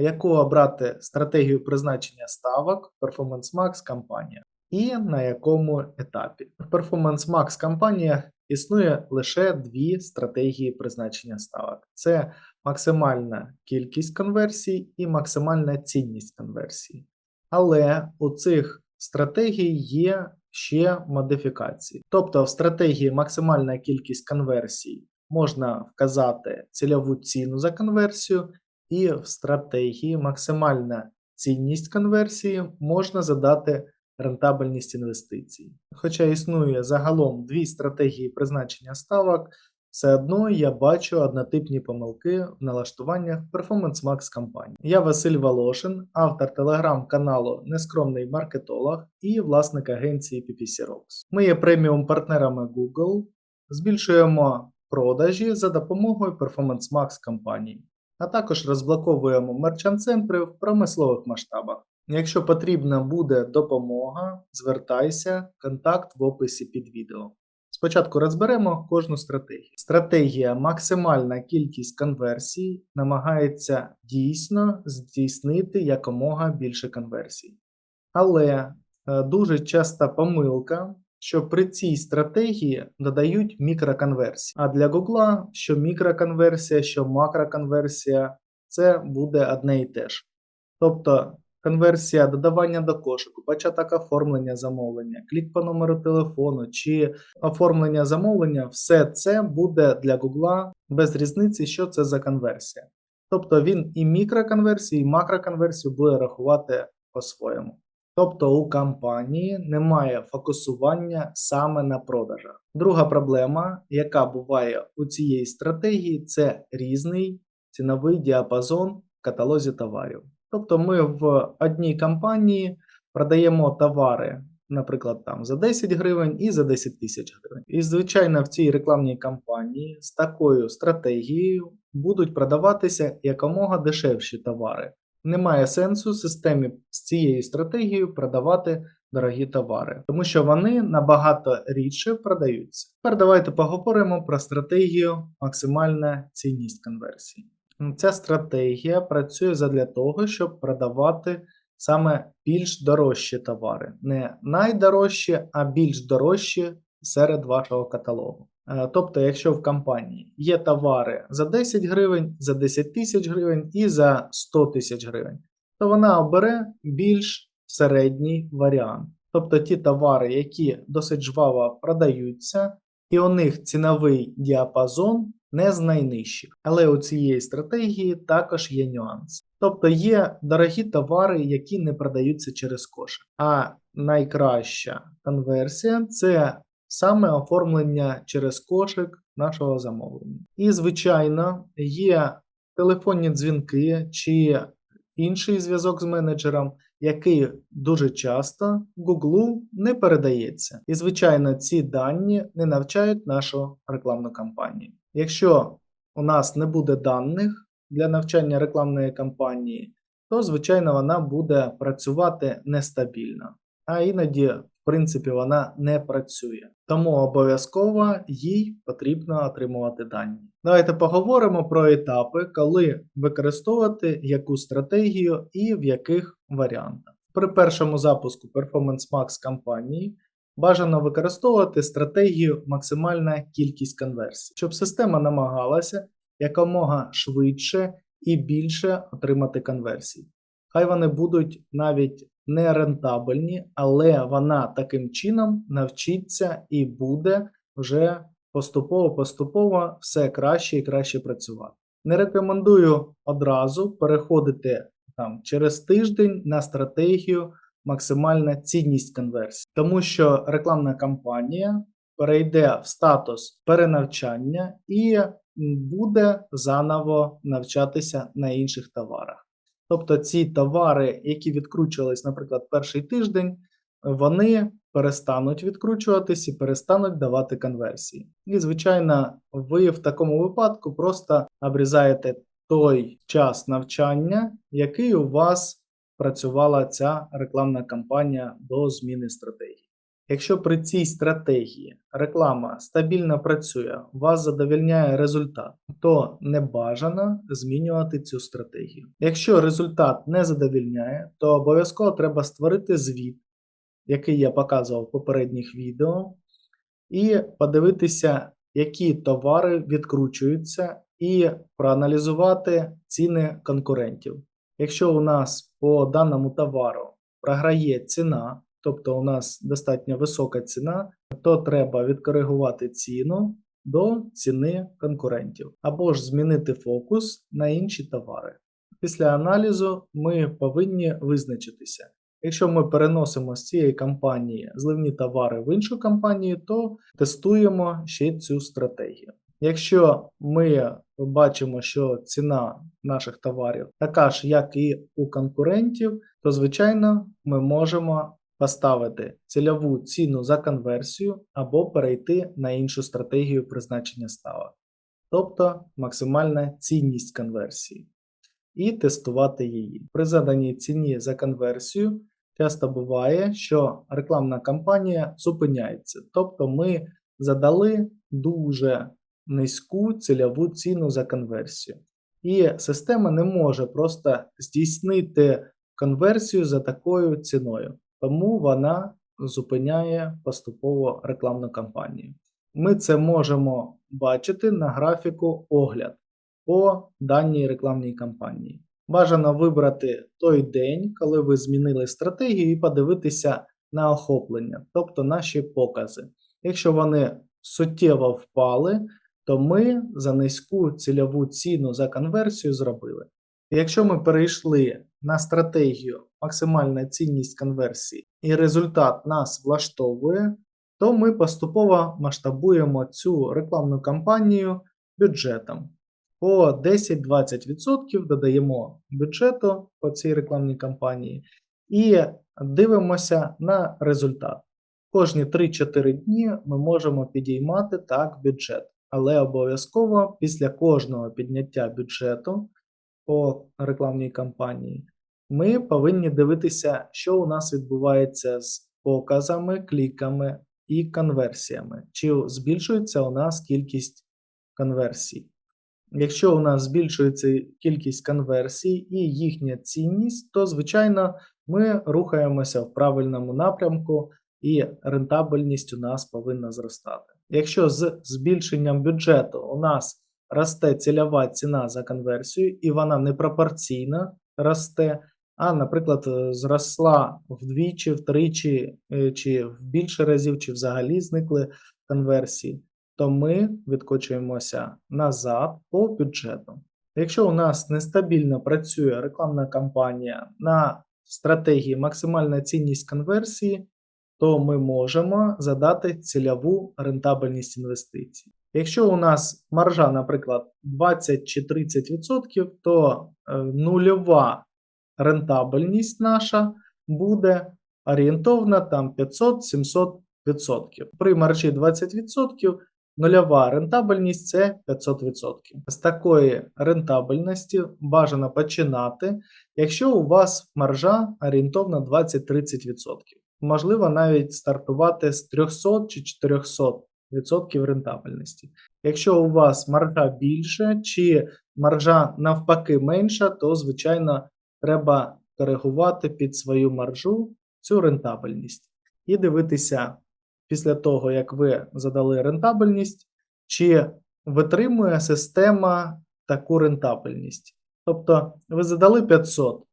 яку обрати стратегію призначення ставок Performance Max компанія і на якому етапі. В Performance Max компаніях існує лише дві стратегії призначення ставок: це максимальна кількість конверсій і максимальна цінність конверсій. Але у цих стратегій є ще модифікації. Тобто в стратегії максимальна кількість конверсій можна вказати цільову ціну за конверсію, і в стратегії максимальна цінність конверсії можна задати рентабельність інвестицій. Хоча існує загалом дві стратегії призначення ставок, все одно я бачу однотипні помилки в налаштуваннях Performance Max компанії. Я Василь Волошин, автор телеграм-каналу Нескромний маркетолог і власник агенції PPC Rocks. Ми є преміум партнерами Google, збільшуємо продажі за допомогою Performance Max компанії, а також розблоковуємо мерчант-центри в промислових масштабах. Якщо потрібна буде допомога, звертайся, контакт в описі під відео. Спочатку розберемо кожну стратегію. Стратегія максимальна кількість конверсій намагається дійсно здійснити якомога більше конверсій. Але е, дуже часта помилка, що при цій стратегії додають мікроконверсії. А для Google, що мікроконверсія, що макроконверсія це буде одне і те ж. Тобто конверсія додавання до кошику, початок оформлення замовлення, клік по номеру телефону чи оформлення замовлення, все це буде для Google без різниці, що це за конверсія. Тобто він і мікроконверсію, і макроконверсію буде рахувати по-своєму. Тобто у компанії немає фокусування саме на продажах. Друга проблема, яка буває у цієї стратегії, це різний ціновий діапазон в каталозі товарів. Тобто ми в одній компанії продаємо товари, наприклад, там за 10 гривень і за 10 тисяч гривень. І, звичайно, в цій рекламній кампанії з такою стратегією будуть продаватися якомога дешевші товари. Немає сенсу системі з цією стратегією продавати дорогі товари, тому що вони набагато рідше продаються. Тепер давайте поговоримо про стратегію максимальна цінність конверсії. Ця стратегія працює задля того, щоб продавати саме більш дорожчі товари. Не найдорожчі, а більш дорожчі серед вашого каталогу. Е, Тобто, якщо в компанії є товари за 10 гривень, за 10 тисяч гривень і за 100 тисяч гривень, то вона обере більш середній варіант. Тобто ті товари, які досить жваво продаються, і у них ціновий діапазон не з найнижчих. Але у цієї стратегії також є нюанс. Тобто є дорогі товари, які не продаються через кошик. А найкраща конверсія це саме оформлення через кошик нашого замовлення. І, звичайно, є телефонні дзвінки чи інший зв'язок з менеджером, який дуже часто Google не передається. І, звичайно, ці дані не навчають нашу рекламну кампанію. Якщо у нас не буде даних для навчання рекламної кампанії, то, звичайно, вона буде працювати нестабільно, а іноді, принципі, вона не працює. Тому обов'язково їй потрібно отримувати дані. Давайте поговоримо про етапи, коли використовувати яку стратегію і в яких варіантах. При першому запуску Performance Max кампанії бажано використовувати стратегію максимальна кількість конверсій, щоб система намагалася якомога швидше і більше отримати конверсій. Хай вони будуть навіть не рентабельні, але вона таким чином навчиться і буде вже поступово-поступово все краще і краще працювати. Не рекомендую одразу переходити там через тиждень на стратегію максимальна цінність конверсії, тому що рекламна кампанія перейде в статус перенавчання і буде заново навчатися на інших товарах. Тобто ці товари, які відкручувались, наприклад, перший тиждень, вони перестануть відкручуватись і перестануть давати конверсії. І, звичайно, ви в такому випадку просто обрізаєте той час навчання, який у вас працювала ця рекламна кампанія до зміни стратегії. Якщо при цій стратегії реклама стабільно працює, вас задовільняє результат, то не бажано змінювати цю стратегію. Якщо результат не задовільняє, то обов'язково треба створити звіт, який я показував в попередніх відео, і подивитися, які товари відкручуються, і проаналізувати ціни конкурентів. Якщо у нас по даному товару програє ціна, тобто у нас достатньо висока ціна, то треба відкоригувати ціну до ціни конкурентів або ж змінити фокус на інші товари. Після аналізу ми повинні визначитися. Якщо ми переносимо з цієї компанії зливні товари в іншу компанію, то тестуємо ще цю стратегію. Якщо ми бачимо, що ціна наших товарів така ж, як і у конкурентів, то звичайно ми можемо поставити цільову ціну за конверсію або перейти на іншу стратегію призначення ставок, тобто максимальна цінність конверсії, і тестувати її. При заданій ціні за конверсію часто буває, що рекламна кампанія зупиняється, тобто ми задали дуже низьку цільову ціну за конверсію. І система не може просто здійснити конверсію за такою ціною, тому вона зупиняє поступово рекламну кампанію. Ми це можемо бачити на графіку огляд по даній рекламній кампанії. Бажано вибрати той день, коли ви змінили стратегію, і подивитися на охоплення, тобто наші покази. Якщо вони суттєво впали, то ми за низьку цільову ціну за конверсію зробили. Якщо ми перейшли на стратегію максимальна цінність конверсії і результат нас влаштовує, то ми поступово масштабуємо цю рекламну кампанію бюджетом. По 10-20% додаємо бюджету по цій рекламній кампанії і дивимося на результат. Кожні 3-4 дні ми можемо підіймати так бюджет, але обов'язково після кожного підняття бюджету по рекламній кампанії ми повинні дивитися, що у нас відбувається з показами, кліками і конверсіями, чи збільшується у нас кількість конверсій. Якщо у нас збільшується кількість конверсій і їхня цінність, то, звичайно, ми рухаємося в правильному напрямку і рентабельність у нас повинна зростати. Якщо з збільшенням бюджету у нас росте цільова ціна за конверсію, і вона непропорційно росте, а, наприклад, зросла вдвічі, втричі, е, чи в більше разів, чи взагалі зникли конверсії, то ми відкочуємося назад по бюджету. Якщо у нас нестабільно працює рекламна кампанія на стратегії максимальна цінність конверсії, то ми можемо задати цільову рентабельність інвестицій. Якщо у нас маржа, наприклад, 20 чи 30%, то е, нульова рентабельність наша буде орієнтовна там 500-700%. При маржі 20% нульова рентабельність це 500%. З такої рентабельності бажано починати, якщо у вас маржа орієнтовна 20-30%. Можливо, навіть стартувати з 300 чи 400% рентабельності. Якщо у вас маржа більша чи маржа навпаки менша, то, звичайно, треба коригувати під свою маржу цю рентабельність і дивитися після того, як ви задали рентабельність, чи витримує система таку рентабельність. Тобто ви задали 500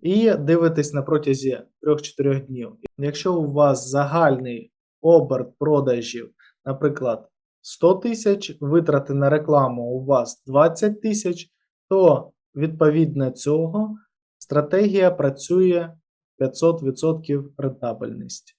і дивитесь на протязі 3-4 днів. Якщо у вас загальний оберт продажів, наприклад, 100 тисяч, витрати на рекламу у вас 20 тисяч, то відповідно цього стратегія працює 500% рентабельності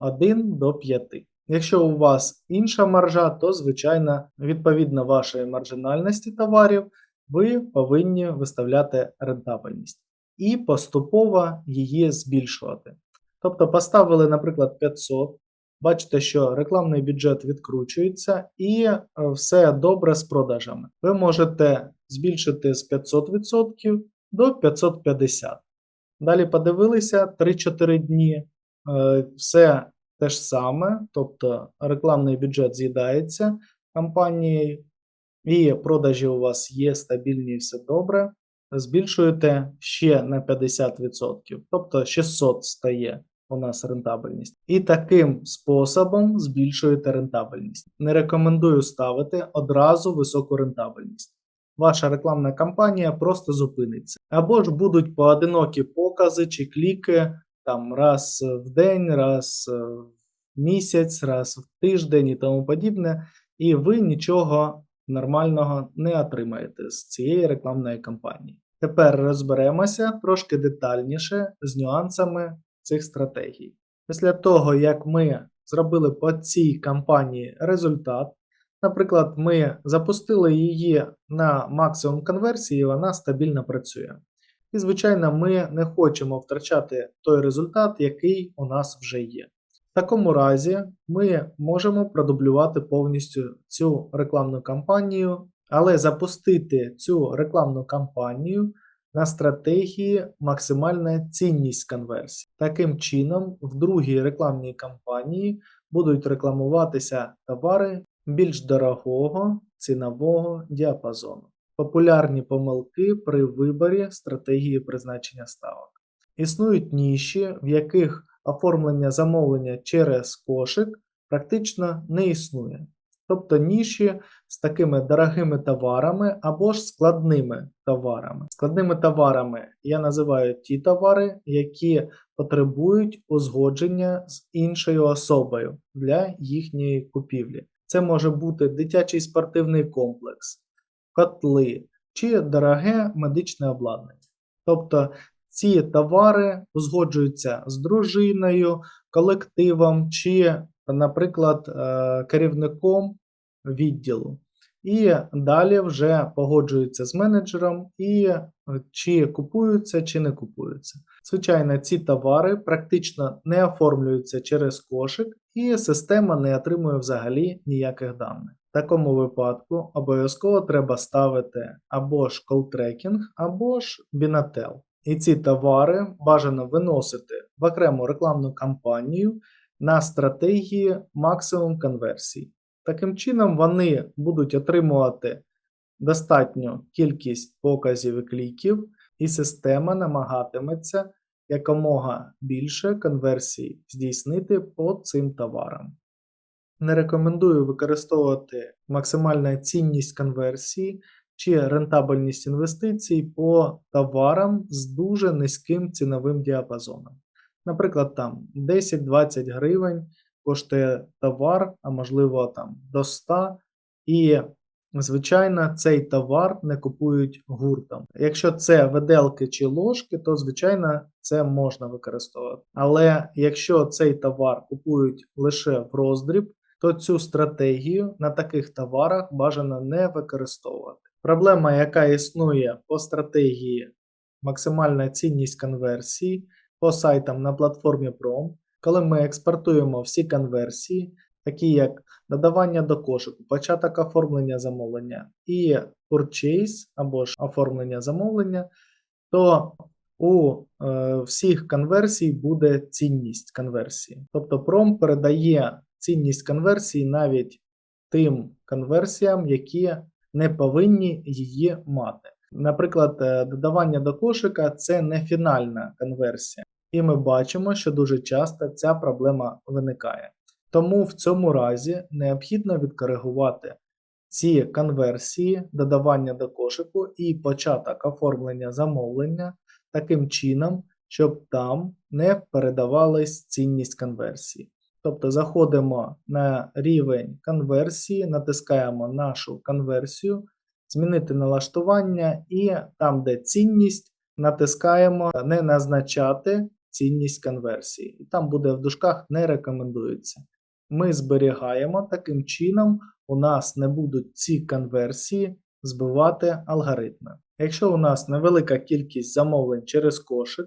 1 до 5. Якщо у вас інша маржа, то, звичайно, відповідно вашої маржинальності товарів, ви повинні виставляти рентабельність і поступово її збільшувати. Тобто поставили, наприклад, 500, бачите, що рекламний бюджет відкручується і е, все добре з продажами. Ви можете збільшити з 500% до 550. Далі подивилися 3-4 дні, е, все те ж саме, тобто рекламний бюджет з'їдається кампанією, і продажі у вас є стабільні і все добре. Збільшуєте ще на 50%, тобто 600 стає у нас рентабельність. І таким способом збільшуєте рентабельність. Не рекомендую ставити одразу високу рентабельність. Ваша рекламна кампанія просто зупиниться. Або ж будуть поодинокі покази чи кліки там раз в день, раз в місяць, раз в тиждень і тому подібне, і ви нічого нормального не отримаєте з цієї рекламної кампанії. Тепер розберемося трошки детальніше з нюансами цих стратегій. Після того, як ми зробили по цій кампанії результат, наприклад, ми запустили її на максимум конверсії, і вона стабільно працює. І, звичайно, ми не хочемо втрачати той результат, який у нас вже є. В такому разі ми можемо продублювати повністю цю рекламну кампанію, але запустити цю рекламну кампанію на стратегії максимальна цінність конверсії. Таким чином, в другій рекламній кампанії будуть рекламуватися товари більш дорогого цінового діапазону. Популярні помилки при виборі стратегії призначення ставок. Існують ніші, в яких оформлення замовлення через кошик практично не існує. Тобто ніші з такими дорогими товарами або ж складними товарами. Складними товарами я називаю ті товари, які потребують узгодження з іншою особою для їхньої купівлі. Це може бути дитячий спортивний комплекс, котли чи дороге медичне обладнання. Тобто ці товари узгоджуються з дружиною, колективом чи, наприклад, е, керівником відділу. І далі вже погоджуються з менеджером і е, чи купуються, чи не купуються. Звичайно, ці товари практично не оформлюються через кошик, і система не отримує взагалі ніяких даних. В такому випадку обов'язково треба ставити або ж колтрекінг, або ж бінател. І ці товари бажано виносити в окрему рекламну кампанію на стратегії максимум конверсії. Таким чином, вони будуть отримувати достатню кількість показів і кліків, і система намагатиметься якомога більше конверсій здійснити по цим товарам. Не рекомендую використовувати максимальну цінність конверсії чи рентабельність інвестицій по товарам з дуже низьким ціновим діапазоном. Наприклад, там 10-20 гривень коштує товар, а можливо там до 100, і, звичайно, цей товар не купують гуртом. Якщо це виделки чи ложки, то, звичайно, це можна використовувати. Але якщо цей товар купують лише в роздріб, то цю стратегію на таких товарах бажано не використовувати. Проблема, яка існує по стратегії максимальна цінність конверсії по сайтам на платформі Prom, коли ми експортуємо всі конверсії, такі як додавання до кошику, початок оформлення замовлення і purchase або ж оформлення замовлення, то у е, всіх конверсій буде цінність конверсії. Тобто Prom передає цінність конверсії навіть тим конверсіям, які не повинні її мати. Наприклад, е, додавання до кошика це не фінальна конверсія. І ми бачимо, що дуже часто ця проблема виникає. Тому в цьому разі необхідно відкоригувати ці конверсії, додавання до кошику і початок оформлення замовлення таким чином, щоб там не передавалась цінність конверсії. Тобто заходимо на рівень конверсії, натискаємо нашу конверсію, змінити налаштування, і там, де цінність, натискаємо не назначати цінність конверсії. І там буде в дужках не рекомендується. Ми зберігаємо таким чином, у нас не будуть ці конверсії збивати алгоритми. Якщо у нас невелика кількість замовлень через кошик,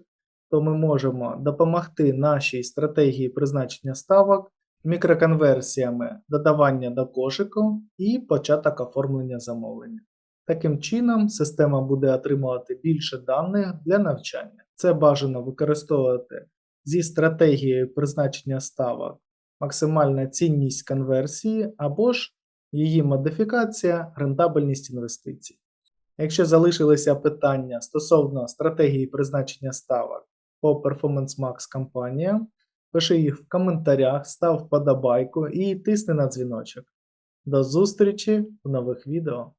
то ми можемо допомогти нашій стратегії призначення ставок мікроконверсіями додавання до кошику і початок оформлення замовлення. Таким чином, система буде отримувати більше даних для навчання. Це бажано використовувати зі стратегією призначення ставок максимальна цінність конверсії або ж її модифікація, рентабельність інвестицій. Якщо залишилися питання стосовно стратегії призначення ставок по Performance Max компаніям, пиши їх в коментарях, став вподобайку і тисни на дзвіночок. До зустрічі в нових відео.